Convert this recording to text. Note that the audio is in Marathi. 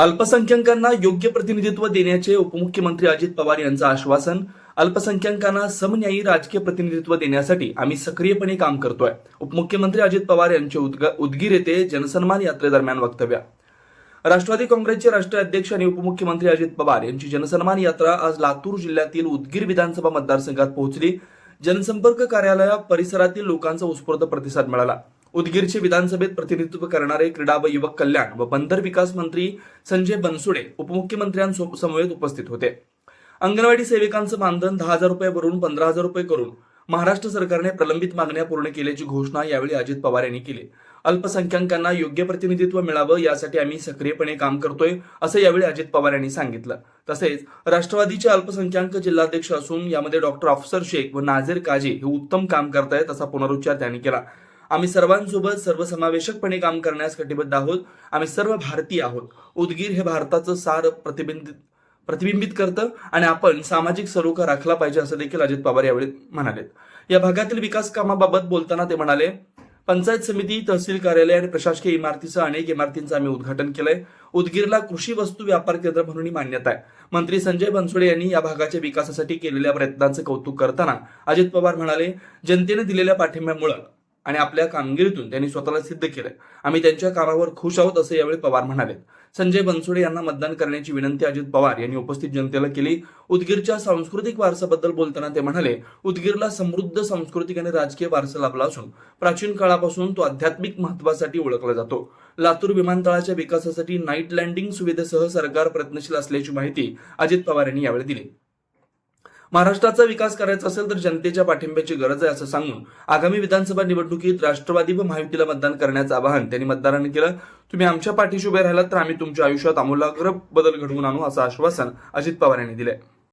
अल्पसंख्याकांना योग्य प्रतिनिधित्व देण्याचे उपमुख्यमंत्री अजित पवार यांचं आश्वासन अल्पसंख्याकांना समन्यायी राजकीय प्रतिनिधित्व देण्यासाठी आम्ही सक्रियपणे काम करतोय उपमुख्यमंत्री अजित पवार यांचे उदगीर येथे जनसन्मान यात्रेदरम्यान वक्तव्य. राष्ट्रवादी काँग्रेसचे राष्ट्रीय अध्यक्ष आणि उपमुख्यमंत्री अजित पवार यांची जनसन्मान यात्रा आज लातूर जिल्ह्यातील उदगीर विधानसभा मतदारसंघात पोहोचली. जनसंपर्क कार्यालय परिसरातील लोकांचा उत्स्फूर्त प्रतिसाद मिळाला. उदगीरचे विधानसभेत प्रतिनिधित्व करणारे क्रीडा व युवक कल्याण व बंदर विकास मंत्री संजय बनसुडे उपमुख्यमंत्र्यांसमवेत उपस्थित होते. अंगणवाडी सेविकांचं मानधन दहा हजार रुपयावरून पंधरा हजार रुपये करून महाराष्ट्र सरकारने प्रलंबित मागण्या पूर्ण केल्याची घोषणा यावेळी अजित पवार यांनी केली. अल्पसंख्याकांना योग्य प्रतिनिधित्व मिळावं यासाठी आम्ही सक्रियपणे काम करतोय असं यावेळी अजित पवार यांनी सांगितलं. तसेच राष्ट्रवादीचे अल्पसंख्याक जिल्हाध्यक्ष असून यामध्ये डॉक्टर अफसर शेख व नाझीर काजी हे उत्तम काम करतायत असा पुनरुच्चार त्यांनी केला. आम्ही सर्वांसोबत सर्वसमावेशकपणे काम करण्यास कटिबद्ध आहोत. आम्ही सर्व भारतीय आहोत. उदगीर हे भारताचं सार प्रतिबिंबित प्रतिबिंबित करतं आणि आपण सामाजिक सरोखा राखला पाहिजे असं देखील अजित पवार यावेळी म्हणाले या भागातील विकास कामाबाबत बोलताना ते म्हणाले पंचायत समिती तहसील कार्यालय आणि प्रशासकीय इमारतीसह अनेक इमारतींचं आम्ही उद्घाटन केलंय. उदगीरला कृषी वस्तू व्यापार केंद्र म्हणून मान्यता आहे. मंत्री संजय बनसोडे यांनी या भागाच्या विकासासाठी केलेल्या प्रयत्नांचं कौतुक करताना अजित पवार म्हणाले जनतेने दिलेल्या पाठिंब्यामुळे आणि आपल्या कामगिरीतून त्यांनी स्वतःला सिद्ध केलं. आम्ही त्यांच्या कामावर खुश आहोत असं यावेळी पवार म्हणाले. संजय बनसोडे यांना मतदान करण्याची विनंती अजित पवार यांनी उपस्थित जनतेला केली. उदगीरच्या सांस्कृतिक वारसाबद्दल बोलताना ते म्हणाले उदगीरला समृद्ध सांस्कृतिक आणि राजकीय वारसा लाभला असून प्राचीन काळापासून तो आध्यात्मिक महत्वासाठी ओळखला जातो. लातूर विमानतळाच्या विकासासाठी नाईट लँडिंग सुविधेसह सरकार प्रयत्नशील असल्याची माहिती अजित पवार यांनी यावेळी दिली. महाराष्ट्राचा विकास करायचा असेल तर जनतेच्या पाठिंब्याची गरज आहे असं सांगून आगामी विधानसभा निवडणुकीत राष्ट्रवादी व महायुतीला मतदान करण्याचं आवाहन त्यांनी मतदारांनी केलं. तुम्ही आमच्या पाठीशी उभे राहिलात तर आम्ही तुमच्या आयुष्यात आमूलाग्र बदल घडवून आणू असं आश्वासन अजित पवार यांनी दिलंय.